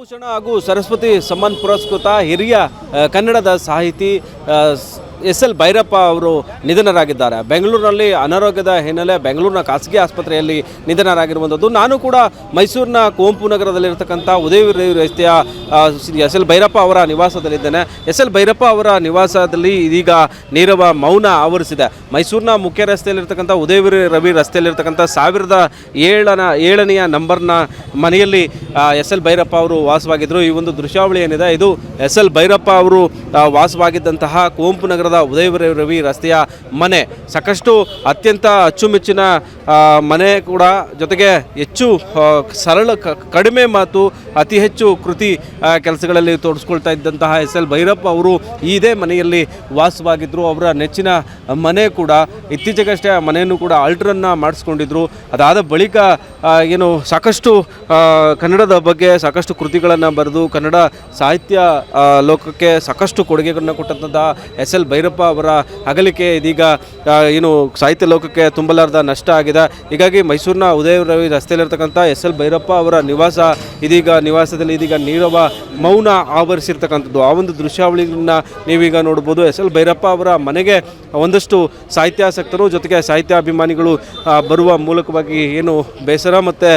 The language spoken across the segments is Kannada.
ಪದ್ಮಭೂಷಣ ಹಾಗೂ ಸರಸ್ವತಿ ಸಮ್ಮಾನ್ ಪುರಸ್ಕೃತ ಹಿರಿಯ ಕನ್ನಡದ ಸಾಹಿತಿ ಎಸ್ ಎಲ್ ಭೈರಪ್ಪ ಅವರು ನಿಧನರಾಗಿದ್ದಾರೆ. ಬೆಂಗಳೂರಿನಲ್ಲಿ ಅನಾರೋಗ್ಯದ ಹಿನ್ನೆಲೆ ಬೆಂಗಳೂರಿನ ಖಾಸಗಿ ಆಸ್ಪತ್ರೆಯಲ್ಲಿ ನಿಧನರಾಗಿರುವಂಥದ್ದು. ನಾನು ಕೂಡ ಮೈಸೂರಿನ ಕುವೆಂಪು ನಗರದಲ್ಲಿರ್ತಕ್ಕಂಥ ಉದಯವೀರ ರಸ್ತೆಯ ಎಸ್ ಎಲ್ ಭೈರಪ್ಪ ಅವರ ನಿವಾಸದಲ್ಲಿದ್ದೇನೆ. ಎಸ್ ಎಲ್ ಭೈರಪ್ಪ ಅವರ ನಿವಾಸದಲ್ಲಿ ಇದೀಗ ನೀರವ ಮೌನ ಆವರಿಸಿದೆ. ಮೈಸೂರಿನ ಮುಖ್ಯ ರಸ್ತೆಯಲ್ಲಿರ್ತಕ್ಕಂಥ ಉದಯವೀರ ರವಿ ರಸ್ತೆಯಲ್ಲಿರ್ತಕ್ಕಂಥ ಸಾವಿರದ ಏಳನ, ಏಳನೆಯ ನಂಬರ್ನ ಮನೆಯಲ್ಲಿ ಎಸ್ ಎಲ್ ಭೈರಪ್ಪ ಅವರು ವಾಸವಾಗಿದ್ದರು. ಈ ಒಂದು ದೃಶ್ಯಾವಳಿ ಏನಿದೆ ಇದು ಎಸ್ ಎಲ್ ಭೈರಪ್ಪ ಅವರು ವಾಸವಾಗಿದ್ದಂತಹ ಕುವೆಂಪು ನಗರದ ಉದಯವಿರ ರವಿ ರಸ್ತೆಯ ಮನೆ. ಸಾಕಷ್ಟು ಅತ್ಯಂತ ಅಚ್ಚುಮೆಚ್ಚಿನ ಮನೆ ಕೂಡ ಜೊತೆಗೆ ಹೆಚ್ಚು ಸರಳ ಕಡಿಮೆ ಮಾತು, ಅತಿ ಹೆಚ್ಚು ಕೃತಿ ಕೆಲಸಗಳಲ್ಲಿ ತೋರಿಸ್ಕೊಳ್ತಾ ಇದ್ದಂತಹ ಎಸ್ ಎಲ್ ಭೈರಪ್ಪ ಅವರು ಇದೇ ಮನೆಯಲ್ಲಿ ವಾಸವಾಗಿದ್ದರು ಅವರ ನೆಚ್ಚಿನ ಮನೆ ಕೂಡ ಇತ್ತೀಚೆಗಷ್ಟೇ ಆ ಮನೆಯನ್ನು ಕೂಡ ಆಲ್ಟ್ರನ್ನು ಮಾಡಿಸ್ಕೊಂಡಿದ್ರು. ಅದಾದ ಬಳಿಕ ಏನು ಸಾಕಷ್ಟು ಕನ್ನಡದ ಬಗ್ಗೆ ಸಾಕಷ್ಟು ಕೃತಿಗಳನ್ನು ಬರೆದು ಕನ್ನಡ ಸಾಹಿತ್ಯ ಲೋಕಕ್ಕೆ ಸಾಕಷ್ಟು ಕೊಡುಗೆಗಳನ್ನು ಕೊಟ್ಟಂತಹ ಎಸ್ ಎಲ್ ಅವರ ಅಗಲಿಕೆ ಇದೀಗ ಏನು ಸಾಹಿತ್ಯ ಲೋಕಕ್ಕೆ ತುಂಬಲಾರದ ನಷ್ಟ ಆಗಿದೆ. ಹೀಗಾಗಿ ಮೈಸೂರಿನ ಉದಯ ರವಿ ರಸ್ತೆಯಲ್ಲಿರ್ತಕ್ಕಂಥ ಎಸ್ ಎಲ್ ಭೈರಪ್ಪ ಅವರ ನಿವಾಸ ಇದೀಗ, ನಿವಾಸದಲ್ಲಿ ಇದೀಗ ನೀರವ ಮೌನ ಆವರಿಸಿರ್ತಕ್ಕಂಥದ್ದು. ಆ ಒಂದು ದೃಶ್ಯಾವಳಿಗಳನ್ನ ನೀವೀಗ ನೋಡ್ಬೋದು. ಎಸ್ ಎಲ್ ಭೈರಪ್ಪ ಅವರ ಮನೆಗೆ ಒಂದಷ್ಟು ಸಾಹಿತ್ಯಾಸಕ್ತರು ಜೊತೆಗೆ ಸಾಹಿತ್ಯಾಭಿಮಾನಿಗಳು ಅಭಿಮಾನಿಗಳು ಬರುವ ಮೂಲಕವಾಗಿ ಏನು ಬೇಸರ ಮತ್ತು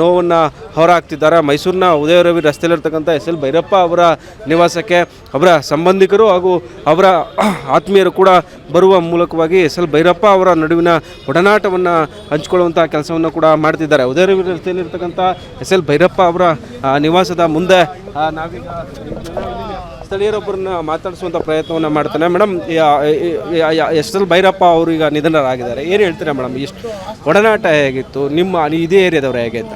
ನೋವನ್ನು ಹೊರಹಾಕ್ತಿದ್ದಾರೆ. ಮೈಸೂರಿನ ಉದಯ ರವಿ ರಸ್ತೆಯಲ್ಲಿರ್ತಕ್ಕಂಥ ಎಸ್ ಎಲ್ ಭೈರಪ್ಪ ಅವರ ನಿವಾಸಕ್ಕೆ ಅವರ ಸಂಬಂಧಿಕರು ಹಾಗೂ ಅವರ ಆತ್ಮೀಯರು ಕೂಡ ಬರುವ ಮೂಲಕವಾಗಿ ಎಸ್ ಎಲ್ ಭೈರಪ್ಪ ಅವರ ನಡುವಿನ ಒಡನಾಟವನ್ನು ಹಂಚಿಕೊಳ್ಳುವಂಥ ಕೆಲಸವನ್ನು ಕೂಡ ಮಾಡ್ತಿದ್ದಾರೆ. ಉದಯ ರವಿ ರಸ್ತೆಯಲ್ಲಿರ್ತಕ್ಕಂಥ ಎಸ್ ಎಲ್ ಭೈರಪ್ಪ ಅವರ ನಿವಾಸದ ಮುಂದೆ ನಾವೀಗ ಸ್ಥಳೀಯರೊಬ್ಬರನ್ನ ಮಾತಾಡಿಸುವಂಥ ಪ್ರಯತ್ನವನ್ನು ಮಾಡ್ತಾನೆ. ಮೇಡಮ್ ಎಸ್ ಎಲ್ ಭೈರಪ್ಪ ಅವರು ಈಗ ನಿಧನರಾಗಿದ್ದಾರೆ. ಏನು ಹೇಳ್ತೀರಾ ಮೇಡಮ್ ಇಷ್ಟು ಒಡನಾಟ ಹೇಗಿತ್ತು? ನಿಮ್ಮ ಇದೇ ಏರಿಯಾದವರು ಹೇಗೆ ಅಂತ?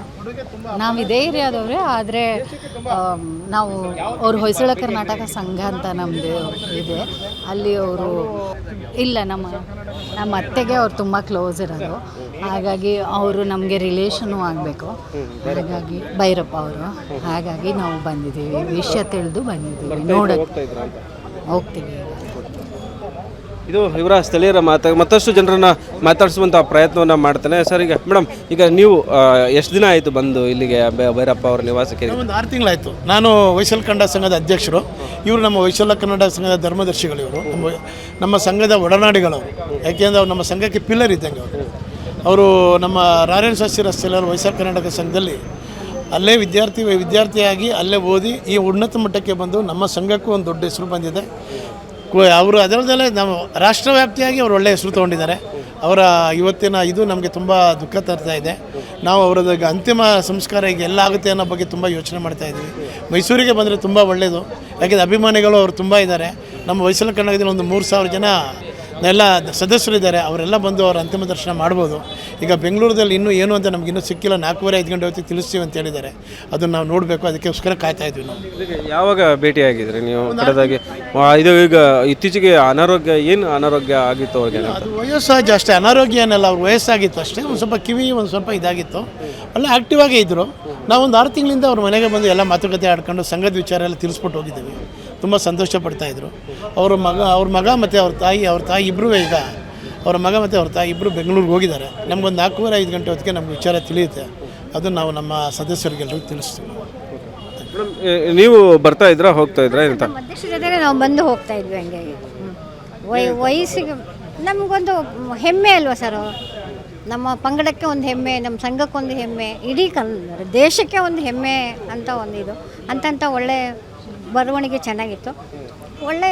ನಾವು ಇದೇ ಏರಿಯಾದವ್ರೆ, ಆದರೆ ನಾವು ಅವ್ರು ಹೊಯ್ಸಳ ಕರ್ನಾಟಕ ಸಂಘ ಅಂತ ನಮ್ಮದು ಇದೆ. ಅಲ್ಲಿ ಅವರು ಇಲ್ಲ, ನಮ್ಮ ನಮ್ಮ ಅತ್ತೆಗೆ ಅವ್ರು ತುಂಬ ಕ್ಲೋಸ್ ಇರೋದು. ಹಾಗಾಗಿ ಅವರು ನಮಗೆ ರಿಲೇಷನು ಆಗಬೇಕು. ಹಾಗಾಗಿ ಭೈರಪ್ಪ ಅವರು. ಹಾಗಾಗಿ ನಾವು ಬಂದಿದ್ದೀವಿ. ವಿಷಯ ತಿಳಿದು ಬಂದಿದ್ದೀವಿ. ನೋಡೋಕ್ಕೆ ಹೋಗ್ತೀವಿ ಇದು ಇವರ ಸ್ಥಳೀಯರ ಮಾತ, ಮತ್ತಷ್ಟು ಜನರನ್ನ ಮಾತಾಡಿಸುವಂಥ ಪ್ರಯತ್ನವನ್ನು ಮಾಡ್ತೇನೆ. ಸರ್, ಈಗ ಮೇಡಮ್ ಈಗ ನೀವು ಎಷ್ಟು ದಿನ ಆಯಿತು ಬಂದು ಇಲ್ಲಿಗೆ ಭೈರಪ್ಪ ಅವರ ನಿವಾಸಕ್ಕೆ? ಒಂದು ಆರು ತಿಂಗಳಾಯಿತು. ನಾನು ವೈಶಲ್ ಕನ್ನಡ ಸಂಘದ ಅಧ್ಯಕ್ಷರು. ಇವರು ನಮ್ಮ ವೈಶಾಲ ಕನ್ನಡ ಸಂಘದ ಧರ್ಮದರ್ಶಿಗಳು ಇವರು. ನಮ್ಮ ಸಂಘದ ಒಡನಾಡಿಗಳವರು. ಯಾಕೆಂದ್ರೆ ಅವ್ರು ನಮ್ಮ ಸಂಘಕ್ಕೆ ಪಿಲ್ಲರ್ ಇದ್ದಂಗೆ ಅವರು. ಅವರು ನಮ್ಮ ರಾಯಣ ಶಾಸ್ತ್ರಿ ರಸ್ತೆಯಲ್ಲಿ ವೈಶಾಲ ಕರ್ನಾಟಕ ಸಂಘದಲ್ಲಿ ಅಲ್ಲೇ ವಿದ್ಯಾರ್ಥಿ, ವಿದ್ಯಾರ್ಥಿಯಾಗಿ ಅಲ್ಲೇ ಓದಿ ಈ ಉನ್ನತ ಮಟ್ಟಕ್ಕೆ ಬಂದು ನಮ್ಮ ಸಂಘಕ್ಕೂ ಒಂದು ದೊಡ್ಡ ಹೆಸರು ಬಂದಿದೆ. ಅವರು ಅದರಲ್ಲದೆ ನಾವು ರಾಷ್ಟ್ರವ್ಯಾಪ್ತಿಯಾಗಿ ಅವರು ಒಳ್ಳೆಯ ಹೆಸರು ತಗೊಂಡಿದ್ದಾರೆ. ಅವರ ಇವತ್ತಿನ ಇದು ನಮಗೆ ತುಂಬ ದುಃಖ ತರ್ತಾ ಇದೆ. ನಾವು ಅವರದ್ದು ಅಂತಿಮ ಸಂಸ್ಕಾರ ಈಗ ಎಲ್ಲ ಆಗುತ್ತೆ ಅನ್ನೋ ಬಗ್ಗೆ ತುಂಬ ಯೋಚನೆ ಮಾಡ್ತಾ ಇದ್ದೀವಿ. ಮೈಸೂರಿಗೆ ಬಂದರೆ ತುಂಬ ಒಳ್ಳೆಯದು ಯಾಕೆಂದರೆ ಅಭಿಮಾನಿಗಳು ಅವರು ತುಂಬ ಇದ್ದಾರೆ. ನಮ್ಮ ವಯಸ್ಸಲ್ಲಿ ಕನ್ನಡದಲ್ಲಿ ಒಂದು ಮೂರು ಸಾವಿರ ಜನ ಎಲ್ಲ ಸದಸ್ಯರಿದ್ದಾರೆ ಅವರೆಲ್ಲ ಬಂದು ಅವರ ಅಂತಿಮ ದರ್ಶನ ಮಾಡ್ಬೋದು. ಈಗ ಬೆಂಗಳೂರಲ್ಲಿ ಇನ್ನೂ ಏನು ಅಂತ ನಮ್ಗೆ ಇನ್ನೂ ಸಿಕ್ಕಿಲ್ಲ ನಾಲ್ಕೂವರೆ ಐದು ಗಂಟೆ ಹೊತ್ತಿಗೆ ತಿಳಿಸ್ತೀವಿ ಅಂತ ಹೇಳಿದ್ದಾರೆ. ಅದನ್ನು ನಾವು ನೋಡಬೇಕು ಅದಕ್ಕೋಸ್ಕರ ಕಾಯ್ತಾ ಇದ್ವಿ ನಾವು. ಯಾವಾಗ ಭೇಟಿಯಾಗಿದ್ರಿ ನೀವು? ಕಡೆದಾಗಿ ಇದು ಈಗ ಇತ್ತೀಚೆಗೆ ಅನಾರೋಗ್ಯ ಏನು ಅನಾರೋಗ್ಯ ಆಗಿತ್ತು ಅವ್ರಿಗೆ? ಅದು ವಯಸ್ಸಾಗಿ ಅಷ್ಟೇ ಅನಾರೋಗ್ಯ ಏನಲ್ಲ ಅವ್ರ ವಯಸ್ಸಾಗಿತ್ತು ಅಷ್ಟೇ ಒಂದು ಸ್ವಲ್ಪ ಕಿವಿ ಒಂದು ಸ್ವಲ್ಪ ಇದಾಗಿತ್ತು. ಅಲ್ಲ ಆ್ಯಕ್ಟಿವ್ ಆಗೇ ಇದ್ದರು ನಾವು ಒಂದು ಆರು ತಿಂಗಳಿಂದ ಅವ್ರ ಮನೆಗೆ ಬಂದು ಎಲ್ಲ ಮಾತುಕತೆ ಆಡ್ಕೊಂಡು ಸಂಘದ ವಿಚಾರ ಎಲ್ಲ ತಿಳಿಸ್ಬಿಟ್ಟು ಹೋಗಿದ್ದೀವಿ. ತುಂಬ ಸಂತೋಷ ಪಡ್ತಾಯಿದ್ರು ಅವ್ರ ಮಗ ಅವ್ರ ಮಗ ಮತ್ತು ಅವ್ರ ತಾಯಿ ಅವ್ರ ತಾಯಿ ಇಬ್ಬರೂ ಈಗ. ಅವ್ರ ಮಗ ಮತ್ತು ಅವ್ರ ತಾಯಿ ಇಬ್ಬರು ಬೆಂಗಳೂರಿಗೆ ಹೋಗಿದ್ದಾರೆ. ನಮಗೊಂದು ನಾಲ್ಕೂವರೆ ಐದು ಗಂಟೆ ಹೊತ್ತಿಗೆ ನಮ್ಗೆ ವಿಚಾರ ತಿಳಿಯುತ್ತೆ. ಅದು ನಾವು ನಮ್ಮ ಸದಸ್ಯರಿಗೆಲ್ಲರಿಗೂ ತಿಳಿಸ್ತೀವಿ. ನೀವು ಬರ್ತಾ ಇದ್ರಾ ಹೋಗ್ತಾ ಇದ್ರಾ ಅಂತ ನಾವು ಬಂದು ಹೋಗ್ತಾ ಇದ್ವಿ ಹಂಗೆ. ವಯಸ್ಸಿಗೆ ನಮಗೊಂದು ಹೆಮ್ಮೆ ಅಲ್ವಾ ಸರ್ ನಮ್ಮ ಪಂಗಡಕ್ಕೆ ಒಂದು ಹೆಮ್ಮೆ ನಮ್ಮ ಸಂಘಕ್ಕೊಂದು ಹೆಮ್ಮೆ ಇಡೀ ಕನ್ನಡ ದೇಶಕ್ಕೆ ಒಂದು ಹೆಮ್ಮೆ ಅಂತ ಒಂದು ಇದು. ಅಂತಂತ ಒಳ್ಳೆ ಬರವಣಿಗೆ ಚೆನ್ನಾಗಿತ್ತು. ಒಳ್ಳೆ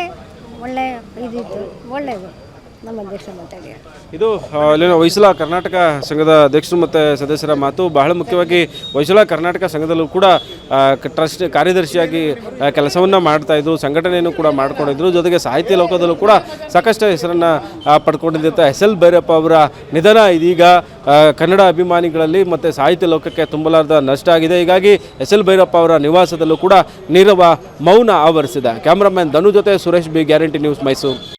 ಒಳ್ಳೆ ಇದಿತ್ತು ಒಳ್ಳೆಯದು. ನಮ್ಮ ಅಧ್ಯಕ್ಷರ ಇದು ಅಲ್ಲಿನ ಹೊಯ್ಸಳ ಕರ್ನಾಟಕ ಸಂಘದ ಅಧ್ಯಕ್ಷರು ಮತ್ತು ಸದಸ್ಯರ ಮಾತು ಬಹಳ ಮುಖ್ಯವಾಗಿ ಹೊಯ್ಸಳ ಕರ್ನಾಟಕ ಸಂಘದಲ್ಲೂ ಕೂಡ ಟ್ರಸ್ಟ್ ಕಾರ್ಯದರ್ಶಿಯಾಗಿ ಕೆಲಸವನ್ನು ಮಾಡ್ತಾ ಇದ್ರು, ಸಂಘಟನೆಯನ್ನು ಕೂಡ ಮಾಡಿಕೊಂಡಿದ್ರು. ಜೊತೆಗೆ ಸಾಹಿತ್ಯ ಲೋಕದಲ್ಲೂ ಕೂಡ ಸಾಕಷ್ಟು ಹೆಸರನ್ನು ಪಡ್ಕೊಂಡಿದ್ದಂಥ ಎಸ್ ಎಲ್ ಭೈರಪ್ಪ ಅವರ ನಿಧನ ಇದೀಗ ಕನ್ನಡ ಅಭಿಮಾನಿಗಳಲ್ಲಿ ಮತ್ತು ಸಾಹಿತ್ಯ ಲೋಕಕ್ಕೆ ತುಂಬಲಾರದ ನಷ್ಟ ಆಗಿದೆ. ಹೀಗಾಗಿ ಎಸ್ ಎಲ್ ಭೈರಪ್ಪ ಅವರ ನಿವಾಸದಲ್ಲೂ ಕೂಡ ನೀರವ ಮೌನ ಆವರಿಸಿದೆ. ಕ್ಯಾಮ್ರಾಮ್ಯಾನ್ ಧನು ಜೊತೆ Suresh B, Guarantee News Mysuru.